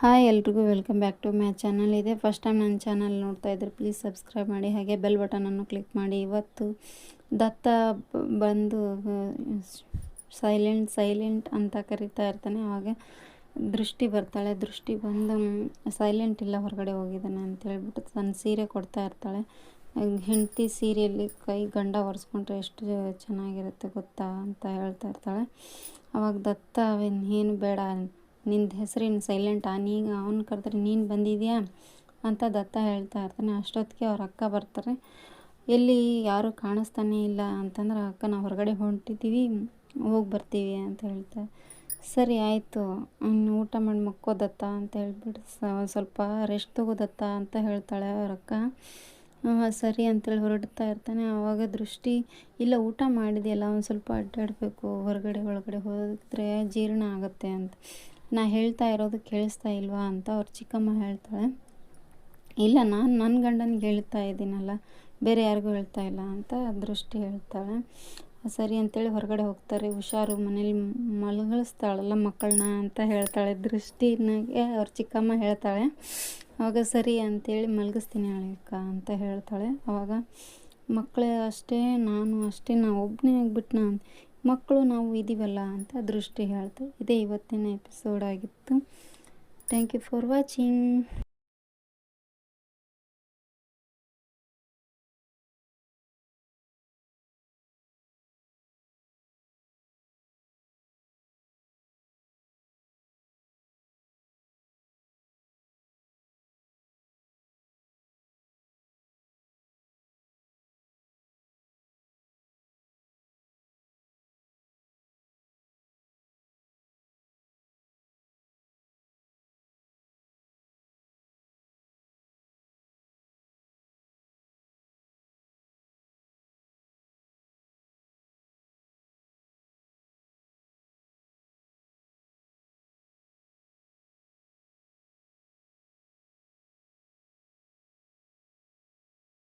Hi ಎಲ್ರಿಗೂ welcome back to my channel. ಇದೆ first time ನನ್ನ ಚಾನಲ್ ನೋಡ್ತಾ ಇದ್ರೆ ಪ್ಲೀಸ್ ಸಬ್ಸ್ಕ್ರೈಬ್ ಮಾಡಿ. ಹಾಗೆ ಬೆಲ್ ಬಟನನ್ನು ಕ್ಲಿಕ್ ಮಾಡಿ. ಇವತ್ತು ದತ್ತ ಬಂದು ಸೈಲೆಂಟ್ ಸೈಲೆಂಟ್ ಅಂತ ಕರಿತಾ ಇರ್ತಾನೆ. ಆವಾಗ ದೃಷ್ಟಿ ಬರ್ತಾಳೆ. ದೃಷ್ಟಿ ಬಂದು ಸೈಲೆಂಟ್ ಇಲ್ಲ, ಹೊರಗಡೆ ಹೋಗಿದ್ದಾನೆ ಅಂತ ಹೇಳ್ಬಿಟ್ಟು ತನ್ನ ಸೀರೆ ಕೊಡ್ತಾ ಇರ್ತಾಳೆ. ಹೆಂಡತಿ ಸೀರೆಯಲ್ಲಿ ಕೈ ಗಂಡ ಒರೆಸ್ಕೊಂಡ್ರೆ ಎಷ್ಟು ಚೆನ್ನಾಗಿರುತ್ತೆ ಗೊತ್ತಾ ಅಂತ ಹೇಳ್ತಾ ಇರ್ತಾಳೆ. ಅವಾಗ ದತ್ತ, ಅವೇನು ಬೇಡ ನಿಂದು ಹೆಸರೇನು ಸೈಲೆಂಟಾ ನೀ ಅವ್ನು ಕರೆದ್ರೆ, ನೀನು ಬಂದಿದ್ಯಾ? ಅಂತ ದತ್ತ ಹೇಳ್ತಾ ಇರ್ತಾನೆ. ಅಷ್ಟೊತ್ತಿಗೆ ಅವ್ರ ಅಕ್ಕ ಬರ್ತಾರೆ. ಎಲ್ಲಿ ಯಾರೂ ಕಾಣಿಸ್ತಾನೆ ಇಲ್ಲ ಅಂತಂದ್ರೆ, ಅಕ್ಕ, ನಾವು ಹೊರಗಡೆ ಹೊಂಟಿದ್ದೀವಿ ಹೋಗಿ ಬರ್ತೀವಿ ಅಂತ ಹೇಳ್ತಾ. ಸರಿ, ಆಯಿತು. ಊಟ ಮಾಡಿ ಮಕ್ಕೋ ದತ್ತ ಅಂತ ಹೇಳ್ಬಿಟ್ಟು ಸ್ವಲ್ಪ ರೆಸ್ಟ್ ತಗೋದತ್ತ ಅಂತ ಹೇಳ್ತಾಳೆ ಅವ್ರ ಅಕ್ಕ. ಸರಿ ಅಂತೇಳಿ ಹೊರಡ್ತಾ ಇರ್ತಾನೆ. ಆವಾಗ ದೃಷ್ಟಿ, ಇಲ್ಲ, ಊಟ ಮಾಡಿದೆಯಲ್ಲ, ಒಂದು ಸ್ವಲ್ಪ ಅಡ್ಡಾಡಬೇಕು. ಹೊರಗಡೆ, ಒಳಗಡೆ ಹೋದರೆ ಜೀರ್ಣ ಆಗುತ್ತೆ ಅಂತ. ನಾ ಹೇಳ್ತಾ ಇರೋದು ಕೇಳಿಸ್ತಾ ಇಲ್ವಾ ಅಂತ ಅವ್ರ ಚಿಕ್ಕಮ್ಮ ಹೇಳ್ತಾಳೆ. ಇಲ್ಲ, ನಾನು ನನ್ನ ಗಂಡನಿಗೆ ಹೇಳ್ತಾ ಇದ್ದೀನಲ್ಲ, ಬೇರೆ ಯಾರಿಗೂ ಹೇಳ್ತಾ ಇಲ್ಲ ಅಂತ ದೃಷ್ಟಿ ಹೇಳ್ತಾಳೆ. ಸರಿ ಅಂತೇಳಿ ಹೊರಗಡೆ ಹೋಗ್ತಾರೆ, ಹುಷಾರು, ಮನೇಲಿ ಮಲಗಿಸ್ತಾಳಲ್ಲ ಮಕ್ಕಳನ್ನ ಅಂತ ಹೇಳ್ತಾಳೆ. ದೃಷ್ಟಿನಾಗೆ ಅವ್ರ ಚಿಕ್ಕಮ್ಮ ಹೇಳ್ತಾಳೆ, ಅವಾಗ ಸರಿ ಅಂತೇಳಿ ಮಲಗಿಸ್ತೀನಿ ಅಕ್ಕ ಅಂತ ಹೇಳ್ತಾಳೆ. ಅವಾಗ ಮಕ್ಕಳೇ ಅಷ್ಟೇ, ನಾನು ಅಷ್ಟೇ, ನಾ ಒಬ್ಬನೇ ಆಗಿಬಿಟ್ಟು ನಾನು ಮಕ್ಕಳು ನಾವು ಇದೀವಲ್ಲ ಅಂತ ದೃಷ್ಟಿ ಹೇಳ್ತು ಇದೇ ಇವತ್ತಿನ ಎಪಿಸೋಡ್ ಆಗಿತ್ತು. Thank you for watching